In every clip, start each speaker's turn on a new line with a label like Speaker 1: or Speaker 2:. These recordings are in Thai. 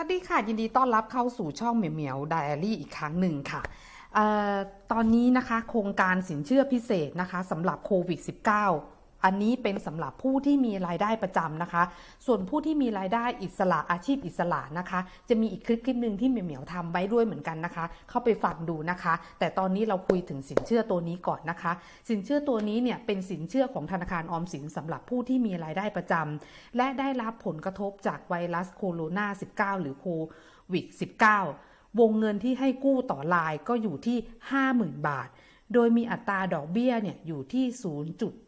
Speaker 1: วัสดีค่ะ ยินดีต้อนรับเข้าสู่ช่องเหมียวเหมียวไดอารี่อีกครั้งหนึ่งค่ะออตอนนี้นะคะโครงการสินเชื่อพิเศษนะคะสำหรับโควิด -19 อันนี้เป็นสำหรับผู้ที่มีรายได้ประจำนะคะ ส่วนผู้ที่มีรายได้อิสระอาชีพอิสระนะคะ จะมีอีกคลิปคลิปหนึ่งที่เหมียวเหมียวทำไว้ด้วยเหมือนกันนะคะ เข้าไปฟังดูนะคะ แต่ตอนนี้เราคุยถึงสินเชื่อตัวนี้ก่อนนะคะ สินเชื่อตัวนี้เนี่ยเป็นสินเชื่อของธนาคารออมสินสำหรับผู้ที่มีรายได้ประจำและได้รับผลกระทบจากไวรัสโคโรนา19 หรือโควิด -19 วงเงินที่ให้กู้ต่อรายก็อยู่ที่ 50,000 บาท โดยมีอัตราดอกเบี้ยเนี่ยอยู่ที่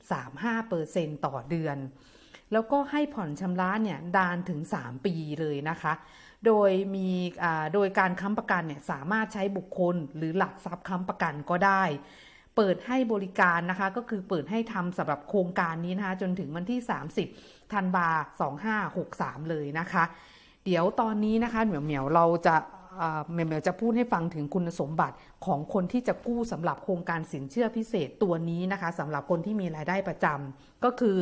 Speaker 1: 0.35%ต่อเดือน แล้วก็ให้ผ่อนชำระเนี่ยดานถึง 3 ปีเลยนะคะ โดยมีโดยการค้ำประกันเนี่ยสามารถใช้บุคคลหรือหลักทรัพย์ค้ำประกันก็ได้ เปิดให้บริการนะคะก็คือเปิดให้ทำสำหรับโครงการนี้นะคะจนถึงวันที่ 30ธันวา2563 เลยนะคะ เดี๋ยวตอนนี้นะคะเหมียวเหมียวเราจะ เหมวเหมียวจะพูดให้ฟังถึงคุณสมบัติของคนที่จะกู้สำหรับโครงการสินเชื่อพิเศษตัวนี้นะคะสำหรับคนที่มีรายได้ประจำก็คือ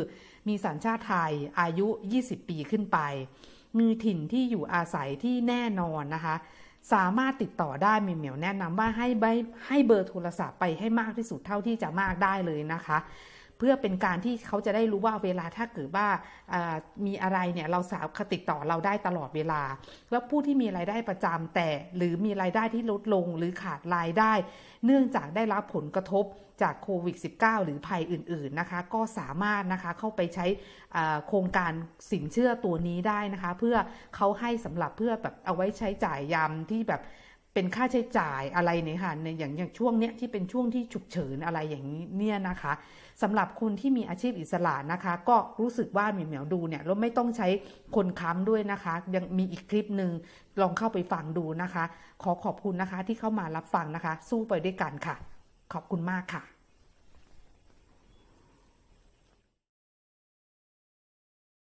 Speaker 1: มีสัญชาติไทยอายุ 20 ปีขึ้นไป มีถิ่นที่อยู่อาศัยที่แน่นอนนะคะ สามารถติดต่อได้เหมีเหมียวแนะนำว่าให้ใบให้เบอร์โทรศัพท์ไปให้มากที่สุดเท่าที่จะมากได้เลยนะคะ เพื่อเป็นการที่เขาจะได้รู้ว่าเวลาถ้าเกิดว่ามีอะไรเนี่ยเราสามารถติดต่อเราได้ตลอดเวลา แล้วผู้ที่มีรายได้ประจำแต่หรือมีรายได้ที่ลดลงหรือขาดรายได้ เนื่องจากได้รับผลกระทบจากโควิด -19 หรือภัยอื่น ๆนะคะ ก็สามารถนะคะเข้าไปใช้โครงการสินเชื่อตัวนี้ได้นะคะ เพื่อเขาให้สำหรับเพื่อแบบเอาไว้ใช้จ่ายยามที่แบบ เป็นค่าใช้จ่ายอะไรเนี่ยค่ะในอย่างอย่างช่วงเนี้ยที่เป็นช่วงที่ฉุกเฉินอะไรอย่างนี้เนี่ยนะคะสำหรับคนที่มีอาชีพอิสระนะคะ ก็รู้สึกว่าเหมียวเหมียวดูเนี่ยแล้วไม่ต้องใช้คนค้ำด้วยนะคะ ยังมีอีกคลิปหนึ่งลองเข้าไปฟังดูนะคะ ขอขอบคุณนะคะที่เข้ามารับฟังนะคะ สู้ไปด้วยกันค่ะ ขอบคุณมากค่ะ